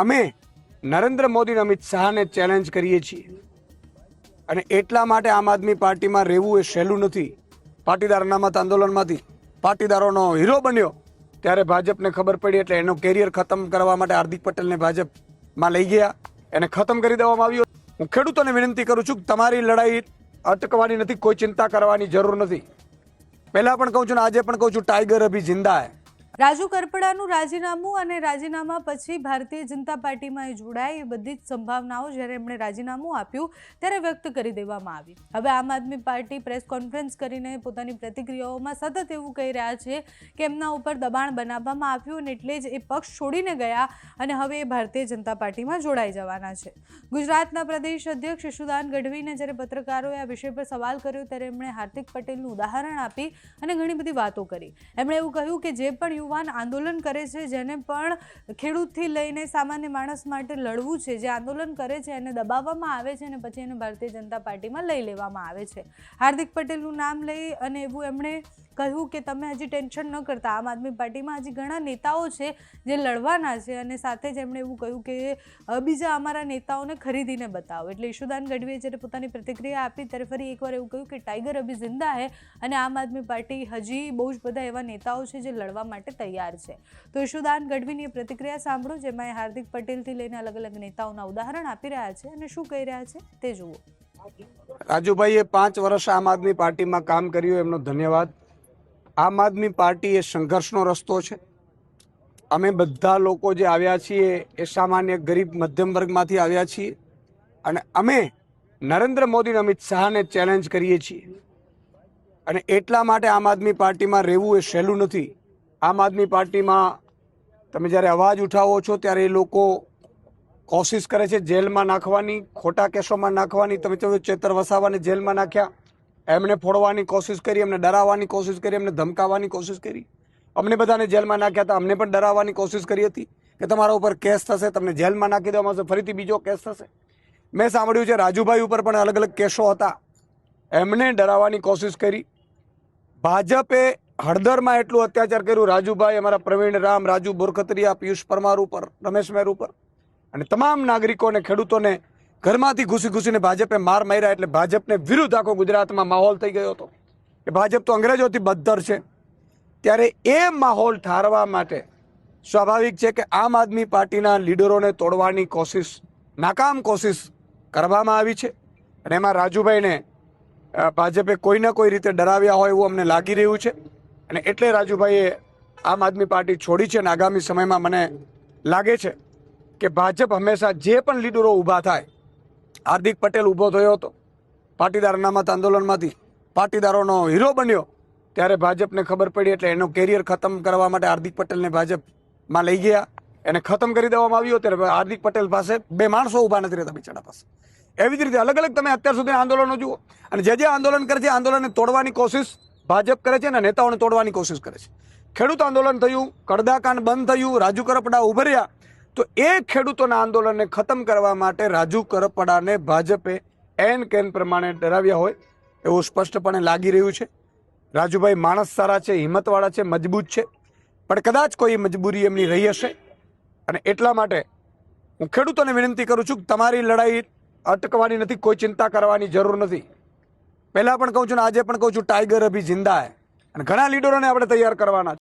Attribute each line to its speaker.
Speaker 1: અમે નરેન્દ્ર મોદી અમિત શાહને ચેલેન્જ કરીએ છીએ. અને એટલા માટે આમ આદમી પાર્ટીમાં રહેવું એ સહેલું નથી. પાટીદાર અનામત આંદોલનમાંથી પાટીદારોનો હીરો બન્યો. ત્યારે ભાજપને ખબર પડી એટલે એનો કેરિયર ખતમ કરવા માટે હાર્દિક પટેલને ભાજપમાં લઈ ગયા. એને ખતમ કરી દેવામાં આવ્યો. હું ખેડૂતોને વિનંતી કરું છું કે તમારી લડાઈ અટકવાની નથી, કોઈ ચિંતા કરવાની જરૂર નથી. પહેલાં પણ કહું છું ને આજે પણ કહું છું, ટાઈગર અભી જિંદા હે.
Speaker 2: રાજુ કરપડાનું રાજીનામું અને રાજીનામા પછી ભારતીય જનતા પાર્ટીમાં એ જોડાય એ બધી જ સંભાવનાઓ જ્યારે એમણે રાજીનામું આપ્યું ત્યારે વ્યક્ત કરી દેવામાં આવી. હવે આમ આદમી પાર્ટી પ્રેસ કોન્ફરન્સ કરીને પોતાની પ્રતિક્રિયાઓમાં સતત એવું કહી રહ્યા છે કે એમના ઉપર દબાણ બનાવવામાં આવ્યું અને એટલે જ એ પક્ષ છોડીને ગયા અને હવે એ ભારતીય જનતા પાર્ટીમાં જોડાઈ જવાના છે. ગુજરાતના પ્રદેશ અધ્યક્ષ યશુદાન ગઢવીને જ્યારે પત્રકારોએ આ વિષય પર સવાલ કર્યો ત્યારે એમણે હાર્દિક પટેલનું ઉદાહરણ આપી અને ઘણી બધી વાતો કરી. એમણે એવું કહ્યું કે જે પણ યુવાન આંદોલન કરે છે, જેને પણ ખેડૂતથી લઈને સામાન્ય માણસ માટે લડવું છે. જે આંદોલન કરે છે, એને દબાવવામાં આવે છે અને પછી એને ભારતીય જનતા પાર્ટીમાં લઈ લેવામાં આવે છે. હાર્દિક પટેલનું નામ લઈ અને એવું એમણે કહ્યું કે તમે હજી ટેન્શન ન કરતા. આમ આદમી પાર્ટીમાં હજી ઘણા નેતાઓ છે જે લડવાના છે અને સાથે જ એમણે એવું કહ્યું કે બીજા અમારા નેતાઓને ખરીદીને બતાવો. એટલે ઈશુદાન ગઢવીએ જ્યારે પોતાની પ્રતિક્રિયા આપી ત્યારે ફરી એકવાર એવું કહ્યું કે, ટાઈગર અભી જિંદા હે અને આમ આદમી પાર્ટી હજી બહુ જ બધા એવા નેતાઓ છે જે લડવા માટે તૈયાર છે. તો ઈશુદાન ગઢવીની પ્રતિક્રિયા સાંભળો, જેમાં એ હાર્દિક પટેલથી લઈને અલગ અલગ નેતાઓના ઉદાહરણ આપી રહ્યા છે અને શું કહી રહ્યા છે તે જુઓ.
Speaker 1: રાજુભાઈએ પાંચ વર્ષ આમ આદમી પાર્ટીમાં કામ કર્યું, એમનો ધન્યવાદ. આમ આદમી પાર્ટી એ સંઘર્ષનો રસ્તો છે. અમે બધા લોકો જે આવ્યા છીએ એ સામાન્ય ગરીબ મધ્યમ વર્ગમાંથી આવ્યા છીએ અને અમે નરેન્દ્ર મોદી અમિત શાહને ચેલેન્જ કરીએ છીએ. અને એટલા માટે આમ આદમી પાર્ટીમાં રહેવું એ સહેલું નથી. આમ આદમી પાર્ટીમાં તમે જ્યારે અવાજ ઉઠાવો છો ત્યારે એ લોકો કોશિશ કરે છે જેલમાં નાખવાની, ખોટા કેસોમાં નાખવાની, તમે ચેતર વસાવાને જેલમાં નાખ્યા. એમને ફોડવાની કોશિશ કરી, એમને ડરાવવાની કોશિશ કરી, એમને ધમકાવવાની કોશિશ કરી. અમને બધાને જેલમાં નાખ્યા હતા, અમને પણ ડરાવવાની કોશિશ કરી હતી કે તમારા ઉપર કેસ થશે, તમને જેલમાં નાખી દેવામાં આવશે, ફરીથી બીજો કેસ થશે. મેં સાંભળ્યું છે, રાજુભાઈ ઉપર પણ અલગ અલગ કેસો હતા. એમને ડરાવવાની કોશિશ કરી. ભાજપે હળદરમાં એટલું અત્યાચાર કર્યું, રાજુભાઈ અમારા પ્રવીણ રામ, રાજુ બોરખતરિયા, પિયુષ પરમાર ઉપર, રમેશ મેર ઉપર. અને તમામ નાગરિકોને, ખેડૂતોને ઘરમાંથી ઘૂસી ઘૂસીને ભાજપે માર માર્યા એટલે ભાજપને વિરુદ્ધ આખો ગુજરાતમાં માહોલ થઈ ગયો હતો. કે ભાજપ તો અંગ્રેજોથી બદ્ધર છે. ત્યારે એ માહોલ ઠારવા માટે સ્વાભાવિક છે કે આમ આદમી પાર્ટીના લીડરોને તોડવાની કોશિશ, નાકામ કોશિશ કરવામાં આવી છે. અને એમાં રાજુભાઈને ભાજપે ભાજપે કોઈને કોઈ રીતે ડરાવ્યા હોય એવું અમને લાગી રહ્યું છે. અને એટલે રાજુભાઈએ આમ આદમી પાર્ટી છોડી છે અને આગામી સમયમાં મને લાગે છે કે ભાજપ હંમેશા જે પણ લીડરો ઊભા થાય હાર્દિક પટેલ ઊભો થયો હતો. પાટીદાર અનામત આંદોલનમાંથી પાટીદારોનો હીરો બન્યો. ત્યારે ભાજપને ખબર પડી એટલે એનો કેરિયર ખતમ કરવા માટે હાર્દિક પટેલને ભાજપમાં લઈ ગયા. એને ખતમ કરી દેવામાં આવ્યો ત્યારે હાર્દિક પટેલ પાસે બે માણસો ઊભા નથી રહેતા બિચારા પાસે. એવી જ રીતે અલગ અલગ તમે અત્યાર સુધી આંદોલનો જુઓ અને જે જે આંદોલન કરે છે આંદોલનને તોડવાની કોશિશ ભાજપ કરે છે અને નેતાઓને તોડવાની કોશિશ કરે છે. ખેડૂત આંદોલન થયું, કડદાકાંડ બંધ થયું, રાજુ કરપડા ઉભર્યા તો એ ખેડૂતોના આંદોલનને ખતમ કરવા માટે રાજુ કરપડાને ભાજપે એન કેન પ્રમાણે ડરાવ્યા હોય એવું સ્પષ્ટપણે લાગી રહ્યું છે. રાજુભાઈ માણસ સારા છે, હિંમતવાળા છે, મજબૂત છે. પણ કદાચ કોઈ મજબૂરી એમની રહી હશે. અને એટલા માટે હું ખેડૂતોને વિનંતી કરું છું કે તમારી લડાઈ અટકવાની નથી, કોઈ ચિંતા કરવાની જરૂર નથી. પહેલાં પણ કહું છું ને આજે પણ કહું છું, ટાઈગર અભી જિંદા હે. અને ઘણા લીડરોને આપણે તૈયાર કરવાના